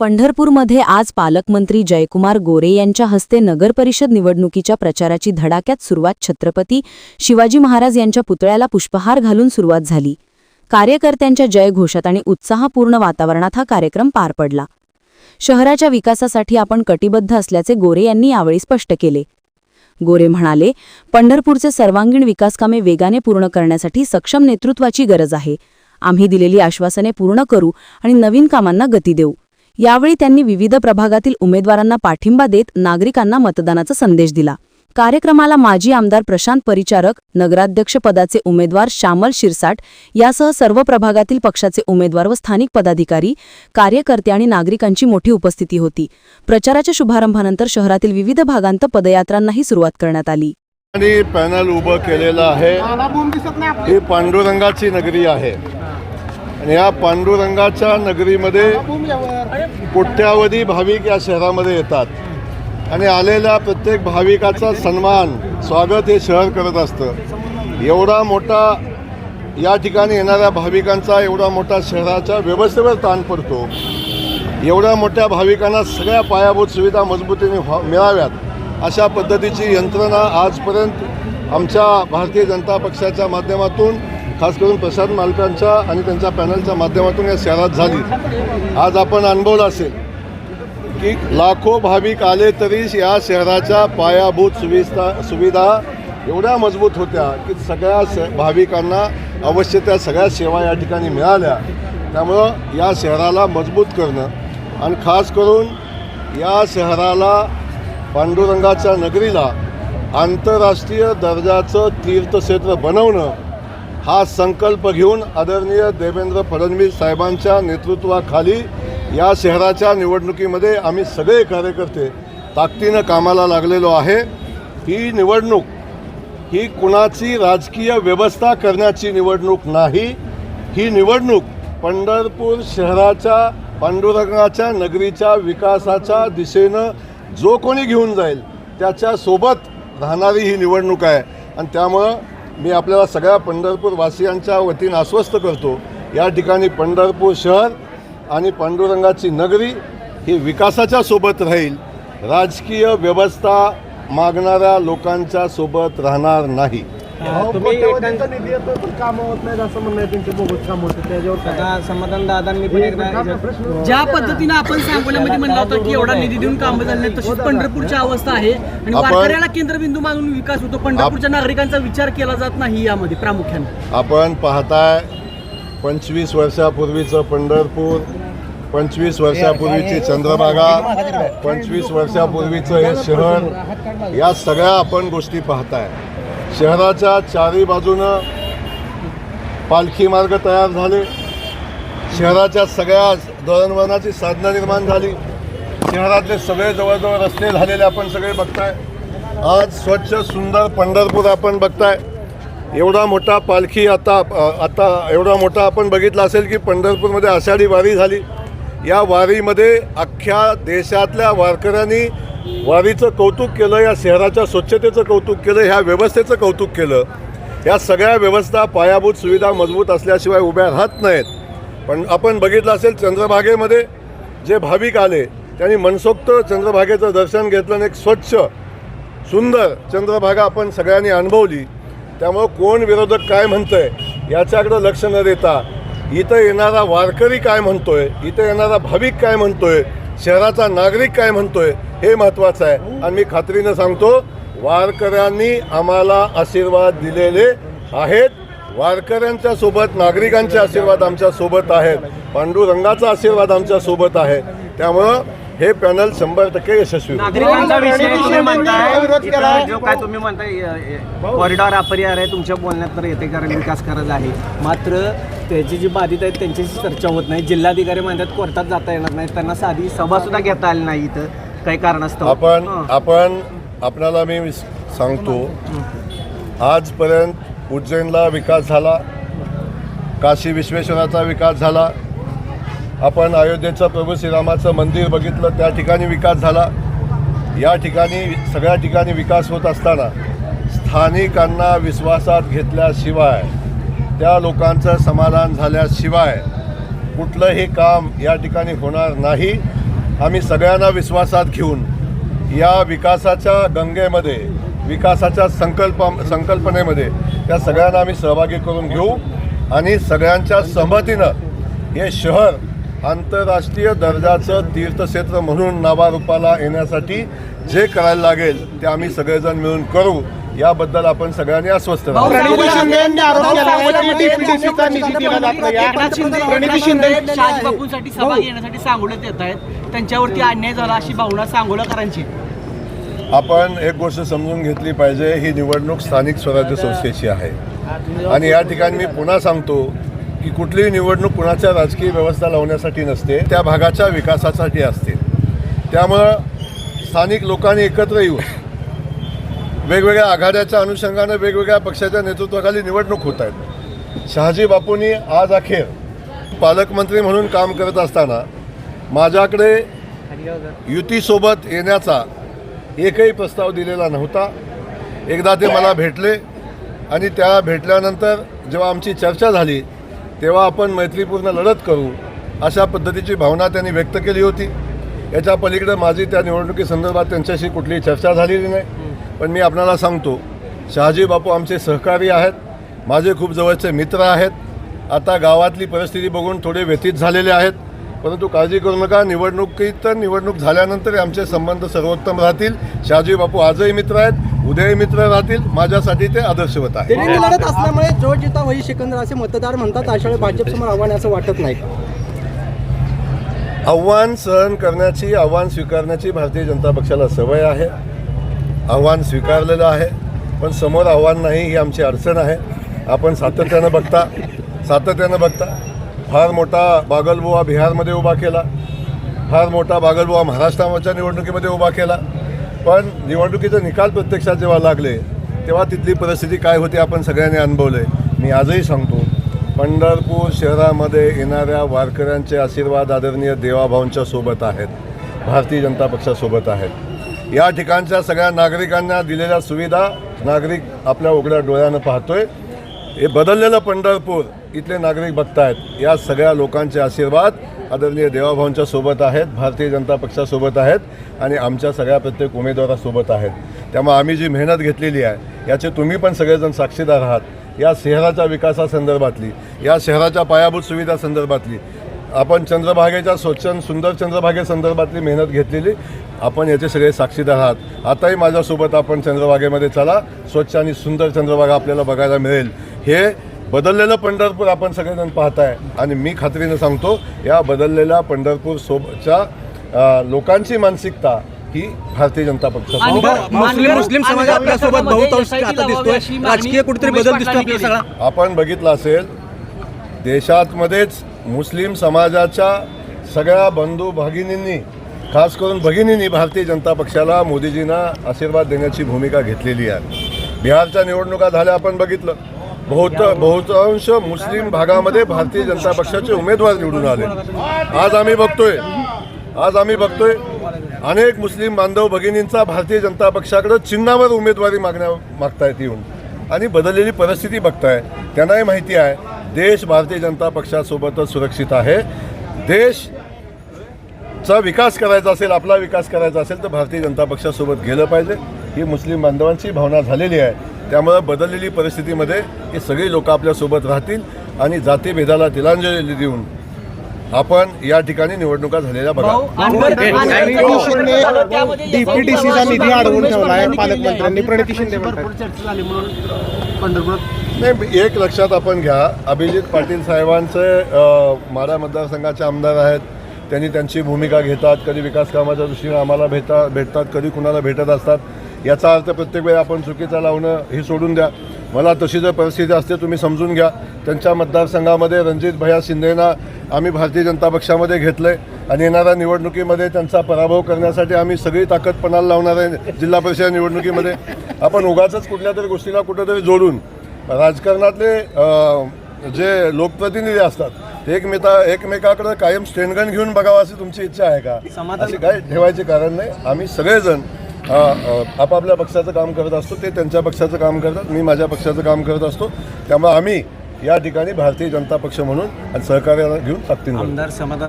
पंढरपूरमध्ये आज पालकमंत्री जयकुमार गोरे यांच्या हस्ते नगरपरिषद निवडणुकीच्या प्रचाराची धडाक्यात सुरुवात छत्रपती शिवाजी महाराज यांच्या पुतळ्याला पुष्पहार घालून सुरुवात झाली. कार्यकर्त्यांच्या जयघोषात आणि उत्साहपूर्ण वातावरणात हा कार्यक्रम पार पडला. शहराच्या विकासासाठी आपण कटिबद्ध असल्याचे गोरे यांनी यावेळी स्पष्ट केले. गोरे म्हणाले पंढरपूरचे सर्वांगीण विकासकामे वेगाने पूर्ण करण्यासाठी सक्षम नेतृत्वाची गरज आहे. आम्ही दिलेली आश्वासने पूर्ण करू आणि नवीन कामांना गती देऊ. यावेळी त्यांनी विविध प्रभागातील उमेदवारांना पाठिंबा देत नागरिकांना मतदानाचा संदेश दिला. कार्यक्रमाला माजी आमदार प्रशांत परिचारक नगराध्यक्ष पदाचे उमेदवार श्यामल शिरसाट यासह सर्व प्रभागातील पक्षाचे उमेदवार व स्थानिक पदाधिकारी कार्यकर्ते आणि नागरिकांची मोठी उपस्थिती होती. प्रचाराच्या शुभारंभानंतर शहरातील विविध भागांत पदयात्रांनाही सुरुवात करण्यात आली. आणि पॅनल उभं केलेलं आहे. ही पांडुरंगाची नगरी आहे. आणि या पांडुरंगाच्या नगरीमध्ये कोट्यावधी भाविक या शहरामध्ये येतात. आणि आलेल्या प्रत्येक भाविकाचा सन्मान स्वागत हे शहर करत असतं. एवढा मोठा या ठिकाणी येणाऱ्या भाविकांचा एवढा मोठा शहराच्या व्यवस्थेवर ताण पडतो. एवढ्या मोठ्या भाविकांना सगळ्या पायाभूत सुविधा मजबूतीने व्हा- मिळाव्यात. अशा पद्धतीची यंत्रणा आजपर्यंत आमच्या भारतीय जनता पक्षाच्या माध्यमातून खास करून प्रसाद मालकांच्या आणि त्यांच्या पॅनलच्या माध्यमातून या शहरात झाली. आज आपण अनुभवलं असेल की लाखो भाविक आले तरी या शहराच्या पायाभूत सुविधा सुविधा एवढ्या मजबूत होत्या की सगळ्या स भाविकांना अवश्य त्या सगळ्या सेवा या ठिकाणी मिळाल्या. त्यामुळं या शहराला मजबूत करणं आणि खास करून या शहराला पांडुरंगाच्या नगरीला आंतरराष्ट्रीय दर्जाचं तीर्थक्षेत्र बनवणं हा संकल्प घेऊन आदरणीय देवेंद्र फडणवीस साहेबांच्या नेतृत्वाखाली या शहराच्या निवडणुकीमध्ये आम्ही सगळे कार्यकर्ते ताकदीनं कामाला लागलेलो आहे. ही निवडणूक ही कुणाची राजकीय व्यवस्था करण्याची निवडणूक नाही. ही निवडणूक पंढरपूर शहराच्या पांडुरंगाच्या नगरीच्या विकासाच्या दिशेनं जो कोणी घेऊन जाईल त्याच्यासोबत राहणारी ही निवडणूक आहे. आणि त्यामुळं मी आपल्याला सगळ्या पंढरपूर वासियांच्या वतीनं आश्वस्त करतो या ठिकाणी पंढरपूर शहर आणि पांडुरंगाची नगरी ही विकासाच्या सोबत राहील. राजकीय व्यवस्था मागणाऱ्या लोकांच्या सोबत राहणार नाही. तुम्ही एकांत- निधी येतो पण कामं होत नाहीत असं म्हणणं त्यांचे बोगस काम होतं त्याच्यावर काय? आता समाधान दादांनी पण एकदा याच्यात- ज्या पद्धतीनं आपण सांगोल्यामध्ये म्हणलं होतं की एवढा निधी देऊन कामं झाली नाही तशीच पंढरपूरची अवस्था आहे. आणि वारकऱ्याला केंद्रबिंदू मानून विकास होतो पंढरपूरच्या नागरिकांचा विचार केला जात नाही यामध्ये प्रामुख्याने. आपण पाहताय पंचवीस वर्षापूर्वीचं पंढरपूर पंचवीस वर्षापूर्वीची चंद्रभागा पंचवीस वर्षापूर्वीचं हे शहर या सगळ्या आपण गोष्टी पाहताय. शहराच्या चारी बाजूनं पालखी मार्ग तयार झाले. शहराच्या सगळ्या दळणवळणाची साधनं निर्माण झाली. शहरातले सगळे जवळजवळ रस्ते झालेले आपण सगळे बघताय. आज स्वच्छ सुंदर पंढरपूर आपण बघताय. एवढा मोठा पालखी आता आता एवढा मोठा आपण बघितला असेल की पंढरपूरमध्ये आषाढी वारी झाली. या वारीमध्ये अख्ख्या देशातल्या वारकऱ्यांनी वारीचं कौतुक केलं या शहराच्या स्वच्छतेचं कौतुक केलं ह्या व्यवस्थेचं कौतुक केलं. या सगळ्या व्यवस्था पायाभूत सुविधा मजबूत असल्याशिवाय उभ्या राहत नाहीत. पण आपण बघितलं असेल चंद्रभागेमध्ये जे भाविक आले त्यांनी मनसोक्त चंद्रभागेचं दर्शन घेतलं आणि एक स्वच्छ सुंदर चंद्रभागा आपण सगळ्यांनी अनुभवली. त्यामुळं कोण विरोधक काय म्हणतंय याच्याकडं लक्ष न देता इथं येणारा वारकरी काय म्हणतोय इथं येणारा भाविक काय म्हणतोय शहराचा नागरिक काय म्हणतोय हे महत्त्वाचं आहे. आणि मी खात्रीनं सांगतो वारकऱ्यांनी आम्हाला आशीर्वाद दिलेले आहेत. वारकऱ्यांच्या सोबत नागरिकांचे आशीर्वाद आमच्यासोबत आहेत. पांडुरंगाचा आशीर्वाद आमच्यासोबत आहे. त्यामुळं हे पॅनल शंभर टक्के यशस्वी. नागरिकांचा विषय तुम्ही म्हणताय. विरोध केला. इथं जो काय तुम्ही म्हणताय कॉरिडॉर अपरिहार आहे तुमच्या बोलण्यात तर येते कारण विकास करायचा आहे. मात्र त्याची जी बाधित आहेत त्यांच्याशी चर्चा होत नाही. जिल्हाधिकारी म्हणतात कोर्टात जाता येणार नाही. त्यांना साधी सभा सुद्धा घेता आली नाही इथं. काही कारणास्तव. आपण हं. आपण आपल्याला मी सांगतो. आजपर्यंत उज्जैनला विकास झाला. काशी विश्वेश्वराचा विकास झाला. आपण अयोध्येचं प्रभू श्रीरामाचं मंदिर बघितलं त्या ठिकाणी विकास झाला. या ठिकाणी सगळ्या ठिकाणी विकास होत असताना स्थानिकांना विश्वासात घेतल्याशिवाय त्या लोकांचं समाधान झाल्याशिवाय कुठलंही काम या ठिकाणी होणार नाही. आम्ही सगळ्यांना विश्वासात घेऊन या विकासाच्या गंगेमध्ये विकासाच्या संकल्प संकल्पनेमध्ये त्या सगळ्यांना आम्ही सहभागी करून घेऊ आणि सगळ्यांच्या सहमतीनं हे शहर आंतरराष्ट्रीय दर्जाचं तीर्थक्षेत्र म्हणून नावारूपाला येण्यासाठी जे करायला लागेल ते आम्ही सगळेजण मिळून करू. याबद्दल आपण सगळ्यांनी अस्वस्थ त्यांच्यावरती अन्याय झाला अशी भावना सांगोलाकरांची. आपण एक गोष्ट समजून घेतली पाहिजे. ही निवडणूक स्थानिक स्वराज्य संस्थेची आहे. आणि या ठिकाणी मी पुन्हा सांगतो की कुठलीही निवडणूक कुणाच्या राजकीय व्यवस्था लावण्यासाठी नसते त्या भागाच्या विकासासाठी असते. त्यामुळं स्थानिक लोकांनी एकत्र येऊन वेगवेगळ्या आघाड्याच्या अनुषंगानं वेगवेगळ्या पक्षाच्या नेतृत्वाखाली निवडणूक होत आहेत. शहाजी बापूंनी आज अखेर पालकमंत्री म्हणून काम करत असताना माझ्याकडे युतीसोबत येण्याचा एकही प्रस्ताव दिलेला नव्हता. एकदा ते मला भेटले आणि त्या भेटल्यानंतर जेव्हा आमची चर्चा झाली तेव्हा आपण मैत्रीपूर्ण लढत करू अशा पद्धतीची भावना त्यांनी व्यक्त केली होती. याच्या पलीकडे माझी त्या निवडणुकीसंदर्भात त्यांच्याशी कुठलीही चर्चा झालेली नाही. पण मी आपणाला सांगतो शहाजी बापू आमचे सहकारी आहेत माझे खूप जवळचे मित्र आहेत. आता गावातली परिस्थिती बघून थोडे व्यथित झालेले आहेत. परंतु काळजी करू नका निवडणुकीत तर निवडणूक झाल्यानंतर आमचे संबंध सर्वोत्तम राहतील. शहाजी बापू आजही मित्र आहेत. उद्याही मित्र राहतील माझ्यासाठी ते आदर्शवत तिरंगी लढत असल्यामुळे जो जिता वही सिकंदर असे मतदार म्हणतात अशा वेळी भाजपसमोर आव्हान आहे असं वाटत नाही का? आव्हान सहन करण्याची आव्हान स्वीकारण्याची भारतीय जनता पक्षाला सवय आहे. आव्हान स्वीकारलेलं आहे पण समोर आव्हान नाही ही आमची अडचण आहे. आपण सातत्यानं बघता सातत्यानं बघता फार मोठा बागलबुवा बिहारमध्ये उभा केला फार मोठा बागलबुवा महाराष्ट्राच्या निवडणुकीमध्ये उभा केला. पण निवडणुकीचे निकाल प्रत्यक्षात जेव्हा लागले तेव्हा तिथली परिस्थिती काय होती आपण सगळ्यांनी अनुभवलं. आहे मी आजही सांगतो पंढरपूर शहरामध्ये येणाऱ्या वारकऱ्यांचे आशीर्वाद आदरणीय देवाभाऊंच्या सोबत आहेत भारतीय जनता पक्षासोबत आहेत. या ठिकाणच्या सगळ्या नागरिकांना दिलेल्या सुविधा नागरिक आपल्या उघड्या डोळ्यानं पाहतोय. हे बदललेलं पंढरपूर इथले नागरिक बघतायत. या सगळ्या लोकांचे आशीर्वाद आदरणीय देवाभाऊंच्या सोबत आहेत भारतीय जनता पक्षासोबत आहेत आणि आमच्या सगळ्या प्रत्येक उमेदवारासोबत आहेत. त्यामुळे आम्ही जी मेहनत घेतलेली आहे याचे तुम्ही पण सगळेजण साक्षीदार आहात. या शहराच्या विकासासंदर्भातली या शहराच्या पायाभूत सुविधा संदर्भातली आपण चंद्रभागेच्या स्वच्छ सुंदर चंद्रभागेसंदर्भातली मेहनत घेतलेली आपण याचे सगळे साक्षीदार आहात. आताही माझ्यासोबत आपण चंद्रभागेमध्ये चला. स्वच्छ आणि सुंदर चंद्रभागा आपल्याला बघायला मिळेल. हे बदललेलं पंढरपूर आपण सगळेजण पाहताय. आणि मी खात्रीनं सांगतो या बदललेल्या पंढरपूर सोबतच्या लोकांची मानसिकता ही भारतीय जनता पक्षासोबत मुस्लिम मुस्लिम समाज आपल्यासोबत बहुतांश आता दिसतोय. राजकीय कुठेतरी बदल दिसतोय आपल्या सगळा. आपण बघितलं असेल देशातमध्येच मुस्लिम समाजाच्या सगळ्या बंधू भगिनींनी खास करून भगिनींनी भारतीय जनता पक्षाला मोदीजींना आशीर्वाद देण्याची भूमिका घेतलेली आहे. बिहारच्या निवडणुका झाल्या आपण बघितलं. बहुत बहुतांश मुस्लिम भागामध्ये भारतीय जनता पक्षाचे उमेदवार निवडून आले. आज आम्ही बघतोय आज आम्ही बघतोय अनेक मुस्लिम बांधव भगिनींचा भारतीय जनता पक्षाकडे चिन्हावर उमेदवारी मागण्या मागतायत येऊन. आणि बदललेली परिस्थिती बघताय त्यांनाही माहिती आहे देश भारतीय जनता पक्षासोबतच सुरक्षित आहे. देश चा विकास करायचा असेल आपला विकास करायचा असेल तर भारतीय जनता पक्षासोबत गेलं पाहिजे. ही मुस्लिम बांधवांची भावना झालेली आहे. त्यामुळं बदललेली परिस्थितीमध्ये हे सगळे लोक आपल्यासोबत राहतील आणि जातीभेदाला तिलांजली देऊन आपण या ठिकाणी निवडणुका झालेल्या बघा. डीपीडीसीचा निधी अडवून ठेवला आहे पालकमंत्र्यांनी. प्रणिती शिंदे म्हणतात. चर्चा झाली म्हणून पंढरपुरात नाही एक लक्षात आपण घ्या. अभिजित पाटील साहेबांचे माढा मतदारसंघाचे आमदार आहेत. त्यांनी त्यांची भूमिका घेतात. कधी विकास कामाच्या दृष्टीने आम्हाला भेटा भेटतात कधी कुणाला भेटत असतात. याचा अर्थ प्रत्येक वेळी आपण चुकीचा लावणं हे सोडून द्या. मला तशी जर परिस्थिती असते तुम्ही समजून घ्या. त्यांच्या मतदारसंघामध्ये रणजित भैया शिंदेना आम्ही भारतीय जनता पक्षामध्ये घेतलं आहे आणि येणाऱ्या निवडणुकीमध्ये त्यांचा पराभव करण्यासाठी आम्ही सगळी ताकद पणाला लावणार आहे जिल्हा परिषद निवडणुकीमध्ये. आपण उगाचच कुठल्या तरी गोष्टीला कुठंतरी जोडून राजकारणातले जे लोकप्रतिनिधी असतात ते एकमेका एकमेकाकडे कायम स्टेनगन घेऊन बघावं अशी तुमची इच्छा आहे का? अशी काय ठेवायचे कारण नाही. आम्ही सगळेजण आपापल्या पक्षाचं काम करत असतो ते त्यांच्या पक्षाचं काम करतात मी माझ्या पक्षाचं काम करत असतो. त्यामुळे आम्ही या ठिकाणी भारतीय जनता पक्ष म्हणून आणि सहकार्याला घेऊन ताकदीनं आमदार समाधान